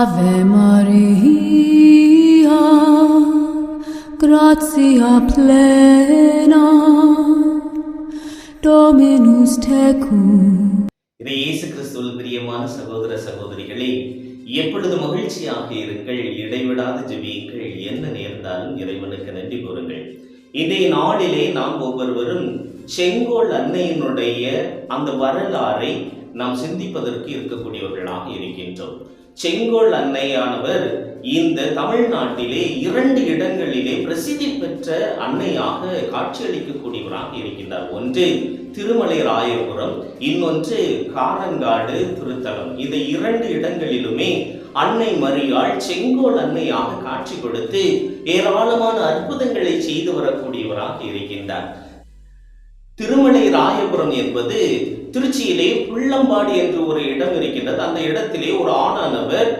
Ave Maria, gratia plena, Dominus tecum. இதை இயேசு கிறிஸ்துவில் பிரியமான சகோதர சகோதரிகளே எப்பொழுது மகிழ்ச்சியாக இருங்கள் இடைவிடாத ஜெபியுங்கள் என்ன நேர்ந்தாலும் இறைவனுக்கு நன்றி கூறுங்கள் இதை நாளிலே நாம் ஒவ்வொருவரும் செங்கோல் அன்னையினுடைய அந்த வரலாறை நாம் சிந்திப்பதற்கு இருக்கக்கூடியவர்களாக இருக்கின்றோம். செங்கோல் அன்னையானவர் இந்த தமிழ்நாட்டிலே இரண்டு இடங்களிலே பிரசித்தி பெற்ற அன்னையாக காட்சியளிக்கக்கூடியவராக இருக்கின்றார். ஒன்று திருமலை ராயபுரம் இன்னொன்று காரங்காடு திருத்தலம். இந்த இரண்டு இடங்களிலுமே அன்னை மரியாள் செங்கோல் அன்னையாக காட்சி கொடுத்து ஏராளமான அற்புதங்களை செய்து வரக்கூடியவராக இருக்கின்றார். திருமலை ராயபுரம் என்பது திருச்சியிலே புள்ளம்பாடி என்று ஒரு இடம் இருக்கின்றது. அந்த இடத்திலே ஒரு ஆணானவர்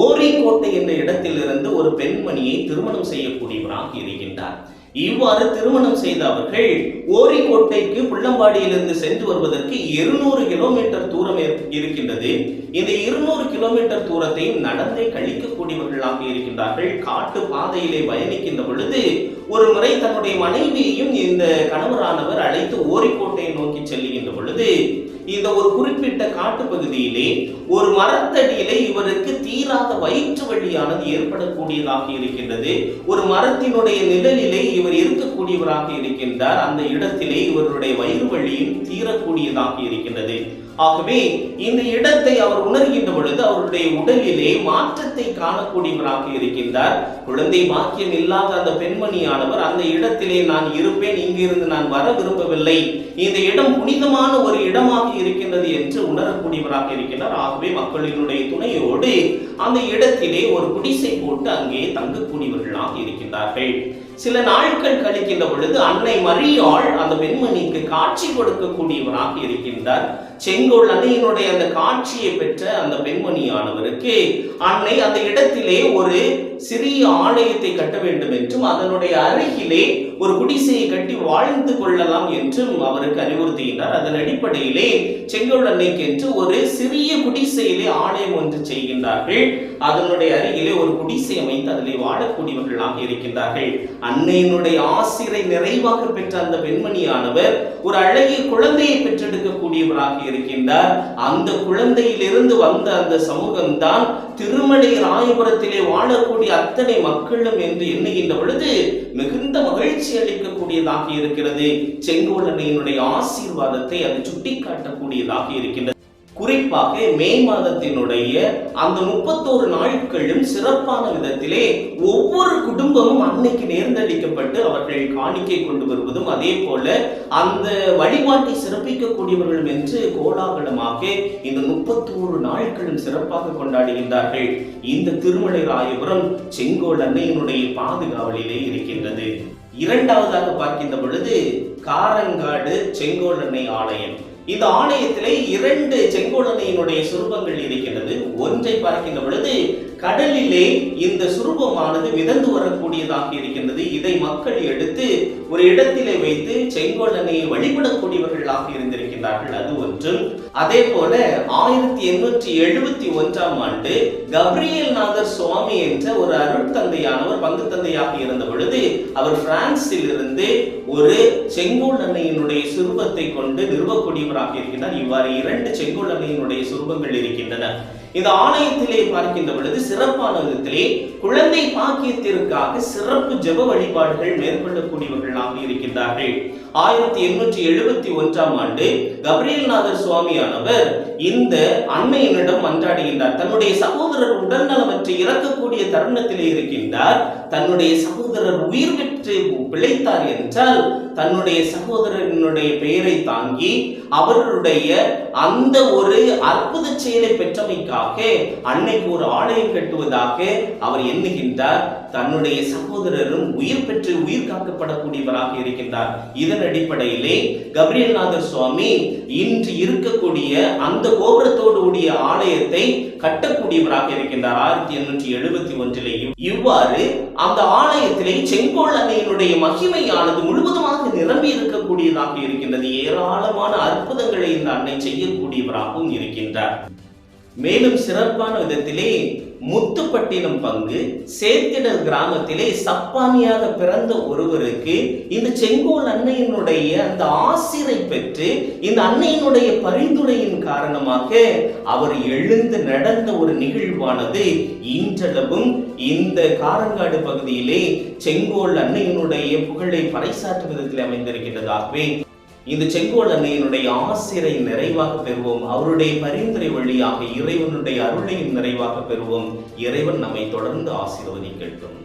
ஓரிக்கோட்டை என்ற இடத்திலிருந்து ஒரு பெண்மணியை திருமணம் செய்யக்கூடியவராக இருக்கின்றார். இவ்வாறு திருமணம் செய்த அவர்கள் ஓரிக்கோட்டைக்கு புள்ளம்பாடியிலிருந்து சென்று வருவதற்கு இருநூறு கிலோமீட்டர் தூரம் இருக்கின்றது. இந்த இருநூறு கிலோமீட்டர் தூரத்தையும் நடந்தே கழிக்கக்கூடியவர்களாக இருக்கின்றார்கள். காட்டு பாதையிலே பயணிக்கின்ற பொழுது ஒரு முறை தன்னுடைய மனைவியையும் இந்த கணவரானவர் அழைத்து ஓரிக்கோட்டையை நோக்கி செல்லுகின்ற பொழுது இந்த ஒரு குறிப்பிட்ட காட்டு பகுதியிலே ஒரு மரத்தடியிலே இவருக்கு தீராத வயிற்று வழியானது ஏற்படக்கூடியதாக இருக்கின்றது. ஒரு மரத்தினுடைய நிழலிலே இவர் இருக்கக்கூடியவராக இருக்கின்றார். அந்த இடத்திலே இவருடைய வயிறு வழியும் தீரக்கூடியதாக இருக்கின்றது. ஆகவே இந்த இடத்தை அவர் உணர்கின்ற பொழுது அவருடைய உடலிலே மாற்றத்தை காணக்கூடியவராக இருக்கின்றார். குழந்தை பாக்கியம் இல்லாத அந்த பெண்மணியானவர் அந்த இடத்திலே நான் இருப்பேன் இங்கிருந்து நான் வர விரும்பவில்லை. இந்த இடம் புனிதமான ஒரு இடமாக இருக்கின்றது என்று உணரக்கூடியவராக இருக்கின்றார். ஆகவே மக்களினுடைய துணையோடு அந்த இடத்திலே ஒரு குடிசை போட்டு அங்கே தங்கக்கூடியவர்களாக இருக்கின்றார்கள். சில நாட்கள் கழிக்கின்ற பொழுது அன்னை மரியாள் அந்த பெண்மணிக்கு காட்சி கொடுக்கக்கூடியவராக இருக்கின்றார். செங்கோல் அன்னையினுடைய அந்த காட்சியை பெற்ற அந்த பெண்மணியானவருக்கு அன்னை அந்த இடத்திலே ஒரு சிறிய ஆலயத்தை கட்ட வேண்டும் என்றும் அதனுடைய அருகிலே ஒரு குடிசையை கட்டி வாழ்ந்து கொள்ளலாம் என்றும் அவருக்கு அறிவுறுத்துகின்றார். அதன் அடிப்படையிலே செங்கோல் அன்னைக்கு என்று ஒரு சிறிய குடிசையிலே ஆலயம் ஒன்று செய்கின்றார்கள். அதனுடைய அருகிலே ஒரு குடிசை அமைத்து அதிலே வாழக்கூடியவர்களாக இருக்கின்றார்கள். அன்னையினுடைய ஆசிரை நிறைவாக பெற்ற அந்த பெண்மணியானவர் ஒரு அழகிய குழந்தையை பெற்றெடுக்கக்கூடியவராக இருக்கின்றார். அந்த குழந்தையிலிருந்து வந்த அந்த சமூகம்தான் திருமலை ராயபுரத்திலே வாழக்கூடிய அத்தனை மக்களும் என்று எண்ணுகின்ற பொழுது மிகுந்த மகிழ்ச்சி அளிக்கக்கூடியதாக இருக்கிறது. செங்கோல் ஆசீர்வாதத்தை அது சுட்டிக்காட்டக்கூடியதாக இருக்கின்றது குறிப்பாக மே மாதத்தினுடைய அந்த முப்பத்தோரு நாட்களும் சிறப்பான விதத்திலே ஒவ்வொரு குடும்பமும் அன்னைக்கு நேர்ந்தடிக்கப்பட்டு அவர்கள் காணிக்கை கொண்டு வருவதும் அதே போல அந்த வழிபாட்டை சிறப்பிக்கக்கூடியவர்களும் என்று கோலாகலமாக இந்த முப்பத்தோரு நாட்களும் சிறப்பாக கொண்டாடுகின்றார்கள். இந்த திருமலை ராயபுரம் செங்கோல் அன்னையினுடைய பாதுகாவலிலே இருக்கின்றது. இரண்டாவதாக பார்க்கின்ற பொழுது காரங்காடு செங்கோல் அன்னை ஆலயம். இந்த ஆலயத்திலே இரண்டு செங்கோடனையினுடைய சுரூபங்கள் இருக்கிறது ஒன்றை பார்க்கின்ற பொழுது கடலிலே இந்த சுரூபமானது மிதந்து வரக்கூடியதாக இருக்கின்றது. இதை மக்கள் எடுத்து ஒரு இடத்திலே வைத்து செங்கோடனையை வழிபடக்கூடியவர்களாக இருந்திருக்கின்றார்கள். அது ஒன்றும் அதே போல ஆயிரத்தி எண்ணூற்றி எழுபத்தி ஒன்றாம் ஆண்டு கப்ரியல் நாதர் சுவாமி என்ற ஒரு அருட்தந்தையானவர் பங்கு தந்தையாக இருந்த பொழுது அவர் பிரான்சில் இருந்து ஒரு செங்கோல் அன்னையினுடைய சுரூபத்தை கொண்டு நிறுவக்கூடியவராக இருக்கின்றார் இவ்வாறு இரண்டு செங்கோல் சுரூபங்கள் இருக்கின்றன. இந்த ஆலயத்திலே பார்க்கின்ற பொழுது சிறப்பான விதத்திலே குழந்தை பாக்கியத்திற்காக சிறப்பு ஜெப வழிபாடுகள் மேற்கொள்ளக்கூடியவர்களாக இருக்கின்றார்கள். ஆயிரத்தி எண்ணூற்றி எழுபத்தி ஒன்றாம் ஆண்டு கபிரியல்நாதர் சுவாமியானவர் இந்த அண்மையினிடம் மன்றாடுகின்றார். தன்னுடைய சகோதரர் உடல் உடல்நலமற்று இறக்கக்கூடிய தருணத்திலே இருக்கின்றார். தன்னுடைய சகோதரர் உயிர் பெற்று பிழைத்தார் என்றால் தன்னுடைய சகோதரனுடைய பெயரை தாங்கி அவர்களுடைய அந்த ஒரு அற்புத செயலை பெற்றமைக்காக அன்னைக்கு ஒரு ஆலயம் கட்டுவதாக அவர் எண்ணுகின்றார். தன்னுடைய சகோதரரும் உயிர் பெற்று உயிர் காக்கப்படக்கூடியவராக இருக்கின்றார். இதன் அடிப்படையிலே கபிரியல்நாதர் சுவாமி இன்று இருக்கக்கூடிய அந்த கோபுரத்தோடு கூடிய ஆலயத்தை கட்டக்கூடியவராக இருக்கின்றார். ஆயிரத்தி எண்ணூற்றி எழுபத்தி ஒன்றிலேயும். இவ்வாறு அந்த ஆலயத்திலே செங்கோல் அன்னையினுடைய மகிமையானது முழுவதுமாக நிரம்பி இருக்கக்கூடியதாக இருக்கின்றது. ஏராளமான அற்புதங்களை இந்த அன்னை செய்யக்கூடியவராகவும் இருக்கின்றார். மேலும் சிறப்பான விதத்திலே முத்துப்பட்டினம் பங்கு சேத்திடல் கிராமத்திலே சப்பானியாக பிறந்த ஒருவருக்கு இந்த செங்கோல் அன்னையினுடைய அந்த ஆசிரை பெற்று இந்த அன்னையினுடைய பரிந்துரையின் காரணமாக அவர் எழுந்து நடந்த ஒரு நிகழ்வானது இன்றளவும் இந்த காரங்காடு பகுதியிலே செங்கோல் அன்னையினுடைய புகழை பறைசாற்றும் விதத்தில் அமைந்திருக்கின்றதாகவே இந்த செங்கோல் அன்னையினுடைய ஆசிரை நிறைவாக பெறுவோம். அவருடைய பரிந்துரை வழியாக இறைவனுடைய அருளையும் நிறைவாக பெறுவோம். இறைவன் நம்மை தொடர்ந்து ஆசீர்வதிக்கட்டும்.